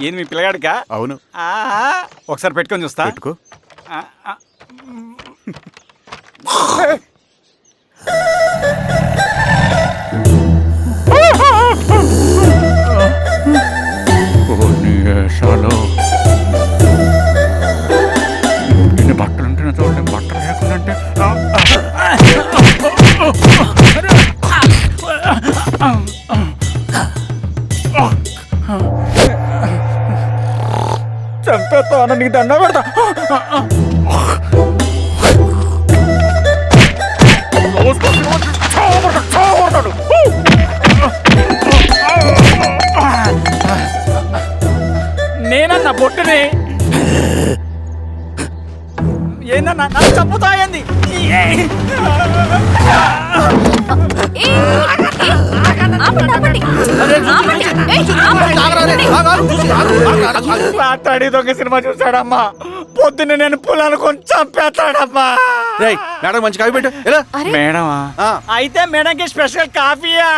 ఏంది మీ పిల్లగాడికా? అవును. ఆహా. ఒకసారి పెట్టుకొని చూస్తా. పెట్టుకో. ఆ, చంపేస్తాను నీకు దండ పెడతా. నేనన్నా బొట్టుని ఏందన్నా నన్ను చంపుతాయంది రాత్రాడి దొంగ సినిమా చూసాడమ్మా పొద్దున్న నేను పొలాలు కొంచెం చంపేస్తాడమ్మా రేయ్ మేడం మంచి కాఫీ పెట్టు. మేడమా? అయితే మేడంకి స్పెషల్ కాఫీయా?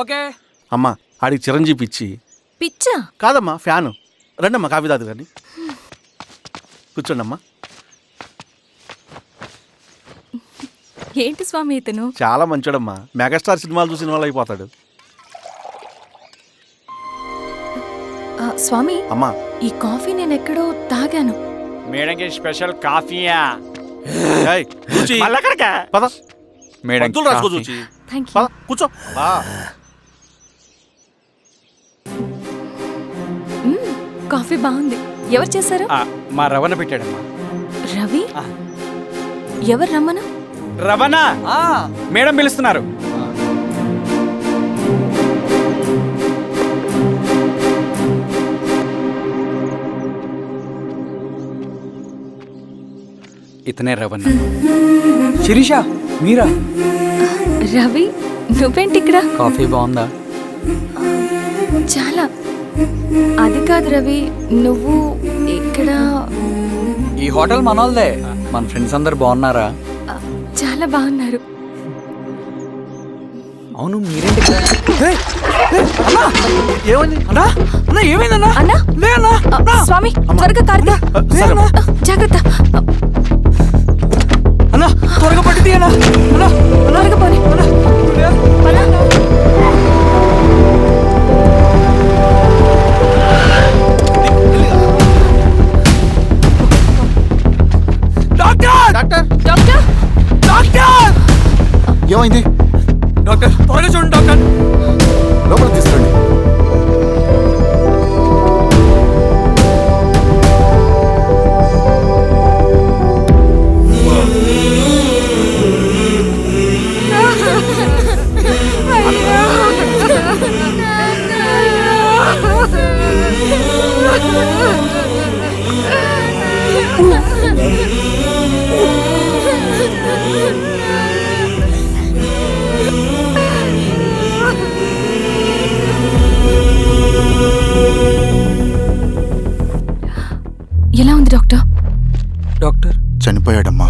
ఓకే. అమ్మా ఆడికి చిరంజీవి ఇచ్చి. పిచ్చా? కాదమ్మా ఫ్యాను. రండమ్మా కాఫీ తాదు కానీ కూర్చోండి అమ్మా ఏంటి స్వామి ఇతను? చాలా మంచోడమ్మా. మెగాస్టార్ సినిమాలు చూసిన వాళ్ళు అయిపోతాడు. స్వామి అమ్మా. ఈ కాఫీ నేను ఎక్కడో తాగాను. మేడంకి స్పెషల్ కాఫీయా? ఏయ్, పద. మేడం మందులు రాసుకో చూచి. థ్యాంక్ యూ పద. కూర్చో. బా మ్మ్, కాఫీ బాగుంది. ఎవరు చేశారు? మా రవణ పెట్టాడమ్మా. రవి. ఎవరు రమ్మను రవణ? మేడం పిలుస్తున్నారు. ఇతనే రవణ. శిరీష మీరా? రవి నువ్వేంటి ఇక్కడ? కాఫీ బాగుందా? చాలా. అది కాదు రవి నువ్వు ఇక్కడ? ఈ హోటల్ మనోల్దే. మన ఫ్రెండ్స్ అందరు బాగున్నారా? చాలా బాగున్నారు. అవును మీరేంటి ఇక్కడ? ఏయ్, ఏయ్, అన్నా! ఏమైంది? అన్నా? అన్నా ఏమైందన్నా అన్నా? లే అన్నా ఆ, అన్నా! స్వామి త్వరగా జాగ్రత్త. ఆ, అన్నా త్వరగా పట్టి తీయనా అన్నా త్వరగా పోనీ ఎలా ఉంది డాక్టర్? డాక్టర్? చనిపోయాడమ్మా.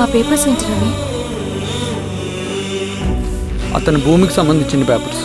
ఆ పేపర్స్ ఏంటి రవి? అతని భూమికి సంబంధించిన పేపర్స్.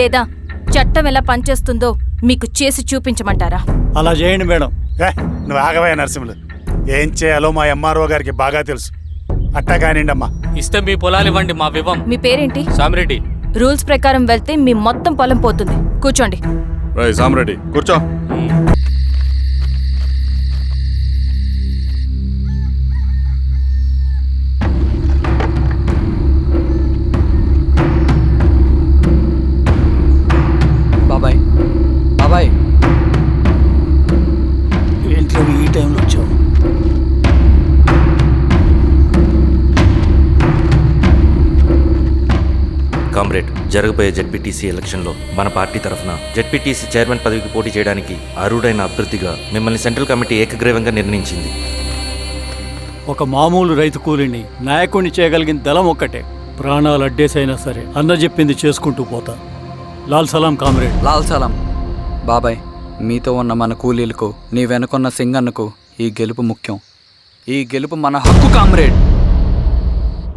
లేదా చట్టం ఎలా పనిచేస్తుందో మీకు చేసి చూపించమంటారా? అలా చేయండి మేడం. ఏ నువ్వు ఆగవయ్య నరసింహులు. ఏం చేయాలో మా ఎంఆర్ఓ గారికి బాగా తెలుసు. అట్టా కానివ్వండి అమ్మా ఇస్తే మీ పొలాలు ఇవ్వండి మా వివం. మీ పేరేంటి? సామిరెడ్డి. రూల్స్ ప్రకారం వెళ్తే మీ మొత్తం పొలం పోతుంది. కూర్చోండి. సామరెడ్డి కూర్చో. కామ్రేడ్ జరగబోయే జెడ్పీటీసీ ఎలక్షన్లో మన పార్టీ తరఫున జెడ్పీటీసీ చైర్మన్ పదవికి పోటీ చేయడానికి అర్హుడైన అభ్యర్థిగా మిమ్మల్ని సెంట్రల్ కమిటీ ఏకగ్రీవంగా నిర్ణయించింది. ఒక మామూలు రైతు కూలిని నాయకుడిని చేయగలిగిన దళం ఒక్కటే. ప్రాణాలు అడ్డేసైనా సరే అన్న చెప్పింది చేసుకుంటూ పోతా. లాల్ సలాం కామ్రేడ్. లాల్ సలాం. బాబాయ్ మీతో ఉన్న మన కూలీలకు నీ వెనుకున్న సింగన్నకు ఈ గెలుపు ముఖ్యం. ఈ గెలుపు మన హక్కు కామ్రేడ్.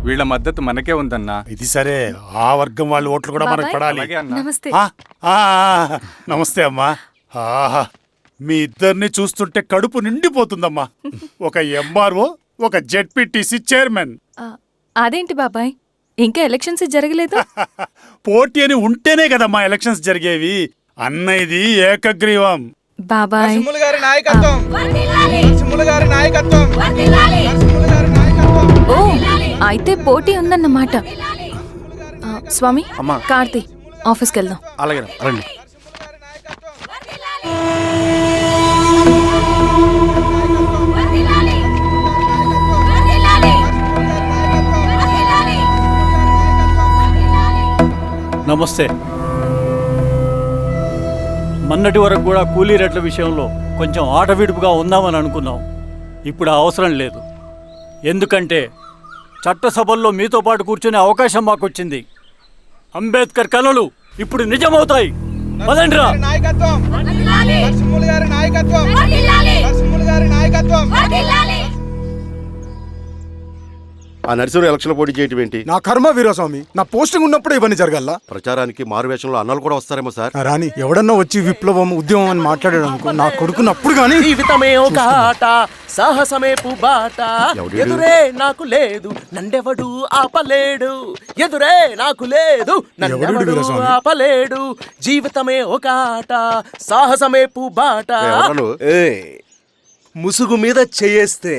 వీళ్ళ మద్దతు మనకే ఉందన్నా. ఇది సరే ఆ వర్గం వాళ్ళ ఓట్లు కూడా మనకు. పడాలి. అలాగే అన్నా. నమస్తే. ఆ, ఆ, ఆ, నమస్తే అమ్మా. ఆహా మీ ఇద్దరిని చూస్తుంటే కడుపు నిండిపోతుందమ్మా. ఒక ఎంఆర్ఓ ఒక జెడ్పీటీసీ చైర్మన్. ఆ, అదేంటి బాబాయ్? ఇంకా ఎలక్షన్స్ జరగలేదు? పోటీ అని ఉంటేనే కదమ్మా ఎలక్షన్స్ జరిగేవి. అన్న ఇది ఏకగ్రీవం. బాబాయ్. నరసింహులు గారి నాయకత్వం. నరసింహులు గారి నాయకత్వం. నరసింహులు గారి నాయకత్వం. ఓ అయితే పోటీ ఉందన్నమాట. ఆ, స్వామి కార్తీ ఆఫీస్కి వెళ్దాం. అలాగే రండి. నమస్తే. మొన్నటి వరకు కూడా కూలీ రేట్ల విషయంలో కొంచెం ఆట విడుపుగా ఉందామని అనుకున్నాం. ఇప్పుడు ఆ అవసరం లేదు. ఎందుకంటే చట్టసభల్లో మీతో పాటు కూర్చునే అవకాశం మాకు వచ్చింది అంబేద్కర్ కలలు ఇప్పుడు నిజమవుతాయి. పదండ్రా. నాయకత్వం. గారి నాయకత్వం. గారి నాయకత్వం. ఆ నర్సరీ ఎలక్షన్ పోటీ చేయటం ఏంటి? నా కర్మ వీరస్వామి నా పోస్టింగ్ ఉన్నప్పుడు ఇవన్నీ జరగల్లా ప్రచారానికి మారువేషంలో అన్నలు కూడా వస్తారేమో సార్. రాని ఎవడన్నా వచ్చి విప్లవం ఉద్యమం అని మాట్లాడాడు అనుకో నా కొడుకుని అప్పుడు కానీ జీవితమే ఒక ఆట సాహసమే పుబాట. ఎవడీడు? ఎదురే నాకు లేదు నన్నెవడు ఆపలేడు. ఎదురే నాకు లేదు నన్నెవడు వీరస్వామి? ఆపలేడు. జీవితమే ఒక ఆట సాహసమే పుబాట. ఎవరను? ముసుగు మీద చేయేస్తే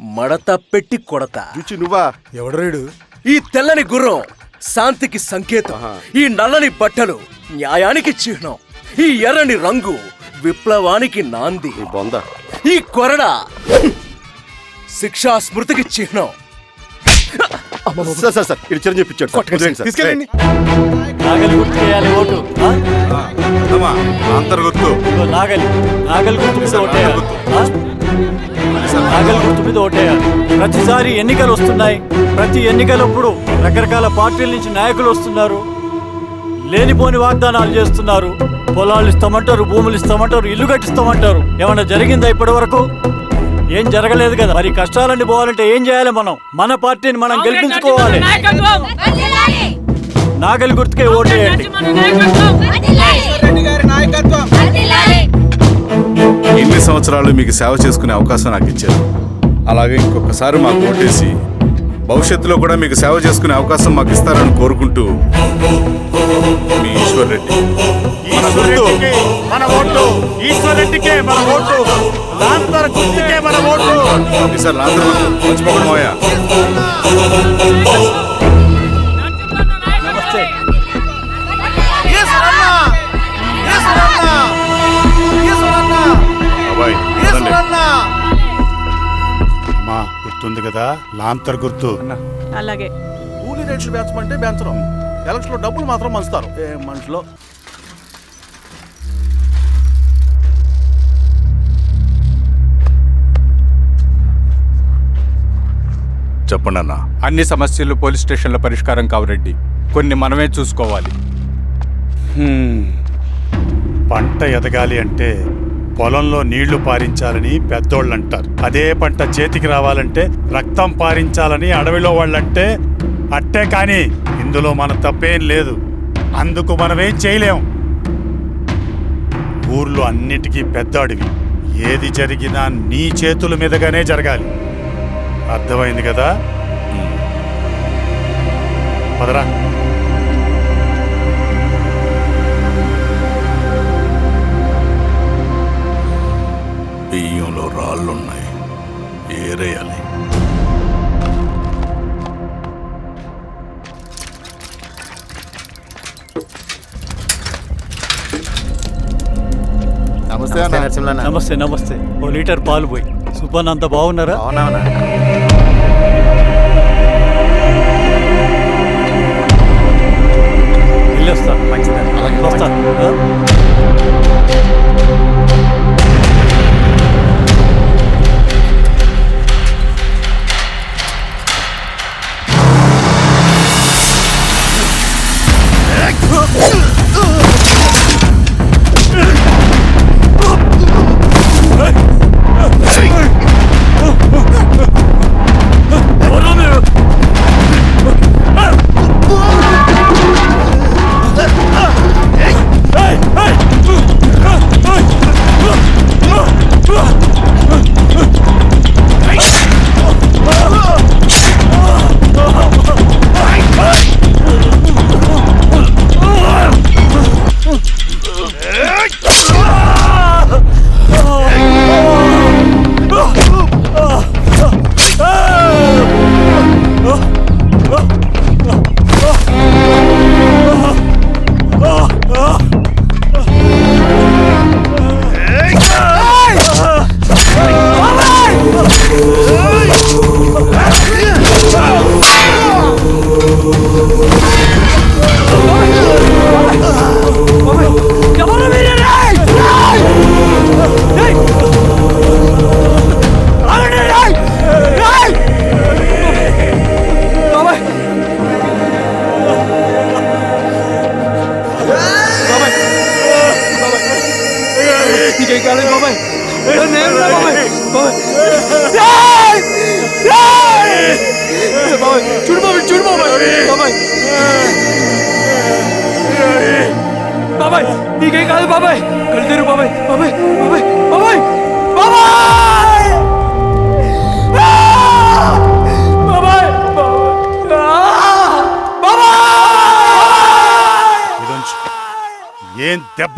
మడత పెట్టి కొడతా. రుచి నువ్వా? ఎవడరీడు ఈ తెల్లని గుర్రం శాంతికి సంకేతం. ఈ నల్లని బట్టలు న్యాయానికి చిహ్నం. ఈ ఎర్రని రంగు విప్లవానికి నాంది. బొంద. ఈ కొరడ శిక్షా స్మృతికి చిహ్నం. సార్ సార్ సార్ ఇది చిరంజీవి. తీసుకెళ్ళండి. నాగలి గుర్తు చేయాలి ఓటు. ఆ? అమ్మా అంతర్ గుర్తు ఇదిగో నాగలి. నాగలి గుర్తు మీద ఓటేయాలి ఆ? నాగలి గుర్తు మీద ఓటేయాలి ప్రతిసారి ఎన్నికలు వస్తున్నాయి. ప్రతి ఎన్నికలప్పుడు రకరకాల పార్టీల నుంచి నాయకులు వస్తున్నారు. లేనిపోని వాగ్దానాలు చేస్తున్నారు. పొలాలు ఇస్తామంటారు భూములు ఇస్తామంటారు ఇల్లు కట్టిస్తామంటారు. ఏమన్నా జరిగిందా ఇప్పటి వరకు? ఏం జరగలేదు కదా. మరి కష్టాలన్నీ పోవాలంటే ఏం చేయాలి మనం? మన పార్టీని మనం గెలిపించుకోవాలి. నాగలి గుర్తుకే ఓటేయండి రెడ్డి గారి నాయకత్వం! ఇన్ని సంవత్సరాలు మీకు సేవ చేసుకునే అవకాశం నాకు ఇచ్చారు. అలాగే ఇంకొకసారి మాకు ఓటేసి భవిష్యత్తులో కూడా మీకు సేవ చేసుకునే అవకాశం మాకు ఇస్తారని కోరుకుంటూ మీ ఈశ్వర్ రెడ్డి మన ఓటు. ఈశ్వర్ రెడ్డికే మన ఓటు. మన ఓటు. ఈసారి లాంతర్ గుర్తు కదా? లాంతర్ గుర్తు. అలాగే. కూలీ రేట్లు పెంచమంటే పెంచడం ఎలక్షన్లో డబ్బులు మాత్రం మంచుతారు ఏ మనుషులో? చెప్పండి అన్న. అన్ని సమస్యలు పోలీస్ స్టేషన్లో పరిష్కారం కావు రెడ్డి. కొన్ని మనమే చూసుకోవాలి. పంట ఎదగాలి అంటే పొలంలో నీళ్ళు పారించాలని పెద్దోళ్ళంటారు. అదే పంట చేతికి రావాలంటే రక్తం పారించాలని అడవిలో వాళ్ళంటే అట్టే కానీ ఇందులో మన తప్పేం లేదు. అందుకు మనమేం చేయలేం. ఊర్లో అన్నిటికీ పెద్ద అడవి. ఏది జరిగినా నీ చేతుల మీదగానే జరగాలి. అర్థమైంది కదా? పదరా. రాళ్ళున్నాయి. ఏరేయాలి. నమస్తే నమస్తే నమస్తే. ఓ లీటర్ పాలు పోయి. సుబ్బన్ అంత బాగున్నారా? అవునవునా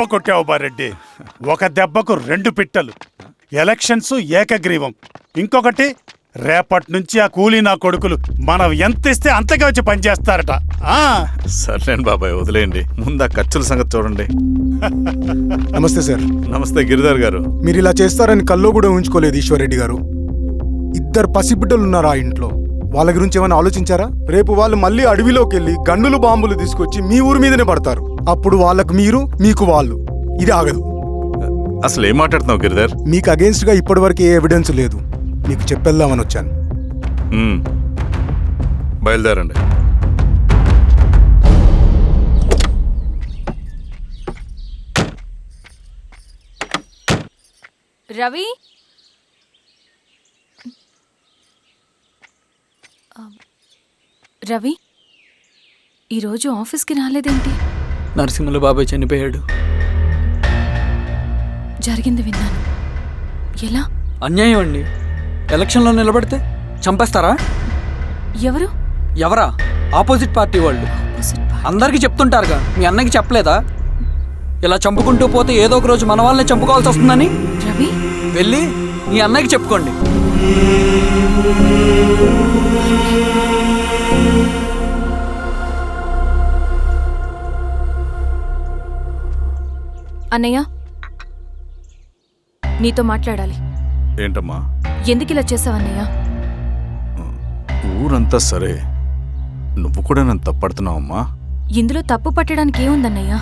దెబ్బ కొట్టావు బారెడ్డి. ఒక దెబ్బకు రెండు పిట్టలు. ఎలక్షన్స్ ఏకగ్రీవం. ఇంకొకటి రేపటి నుంచి ఆ కూలీ నా కొడుకులు మనం ఎంత ఇస్తే అంతగా వచ్చి పనిచేస్తారట. ఆ? సర్లేండి బాబాయ్ వదిలేయండి. ముందు ఆ ఖర్చుల సంగతి చూడండి. నమస్తే సార్. నమస్తే గిరిధర్ గారు. మీరు ఇలా చేస్తారని కల్లో కూడా ఉంచుకోలేదు ఈశ్వర్రెడ్డి గారు. ఇద్దరు పసిబిడ్డలు ఉన్నారు ఆ ఇంట్లో? వాళ్ళ గురించి ఏమైనా ఆలోచించారా? రేపు వాళ్ళు మళ్ళీ అడవిలోకి వెళ్ళి గన్నులు బాంబులు తీసుకొచ్చి మీ ఊరి మీదనే పడతారు. అప్పుడు వాళ్ళకు మీరు మీకు వాళ్ళు. ఇది ఆగదు. అసలు ఏం మాట్లాడుతున్నావు గిరిధర్? మీకు అగేన్స్ట్గా ఇప్పటివరకు ఏ ఎవిడెన్స్ లేదు. మీకు చెప్పేద్దామని వచ్చాను. బయలుదేరండి. రవి? రవి ఈరోజు ఆఫీస్కి రాలేదేంటి? నరసింహుల బాబాయ్ చనిపోయాడు. జరిగింది విన్నాను. ఎలా? అన్యాయం అండి. ఎలక్షన్లో నిలబడితే చంపేస్తారా? ఎవరు? ఎవరా? ఆపోజిట్ పార్టీ వాళ్ళు. అందరికీ చెప్తుంటారుగా మీ అన్నకి చెప్పలేదా? ఇలా చంపుకుంటూ పోతే ఏదో ఒక రోజు మన వాళ్ళని చంపుకోవాల్సి వస్తుందని? రవి? వెళ్ళి మీ అన్నకి చెప్పుకోండి. అన్నయ్య? నీతో మాట్లాడాలి. ఏంటమ్మా? ఎందుకు ఇలా చేసావన్నయ్య ఊరంతా సరే. నువ్వు కూడా నన్ను తప్పడుతున్నావమ్మా? ఇందులో తప్పు పట్టడానికి ఏముందన్నయ్య?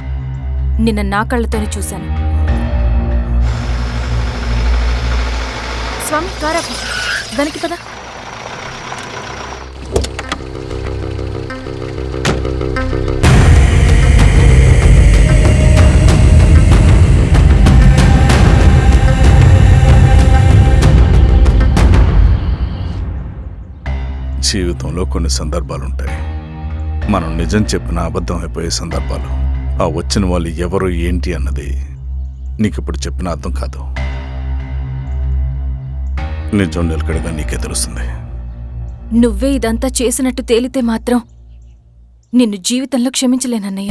నిన్న నా కళ్ళతోనే చూశాను. స్వామి కారాపు దానికి పద. జీవితంలో కొన్ని సందర్భాలు ఉంటాయి మనం నిజం చెప్పిన అబద్ధం అయిపోయే సందర్భాలు. ఆ వచ్చిన వాళ్ళు ఎవరు ఏంటి అన్నది నీకు ఇప్పుడు చెప్పిన అర్థం కాదు. నిజం నిలకడగా నీకే తెలుస్తుంది. నువ్వే ఇదంతా చేసినట్టు తేలితే మాత్రం నిన్ను జీవితంలో క్షమించలేనన్నయ్య.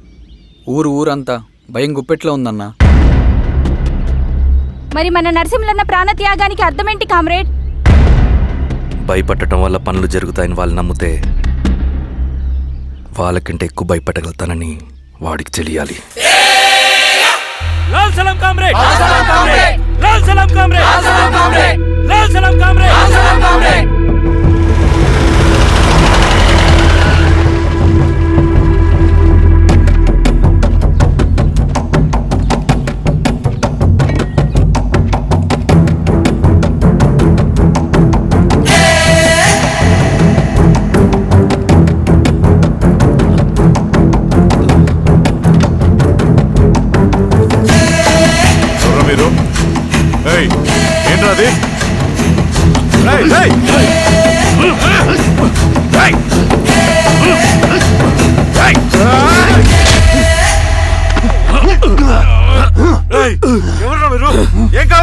ఊరు ఊరంతా భయం గుప్పెట్లో ఉందన్నా. మరి మన నరసింహలన్న ప్రాణత్యాగానికి అర్థమేంటి కామ్రేడ్? భయపడటం వల్ల పనులు జరుగుతాయని వాళ్ళు నమ్మితే వాళ్ళకంటే ఎక్కువ భయపెట్టగలుగుతానని వాడికి తెలియాలి. లాల్ సలాం కామ్రేడ్! లాల్ సలాం కామ్రేడ్! లాల్ సలాం కామ్రేడ్!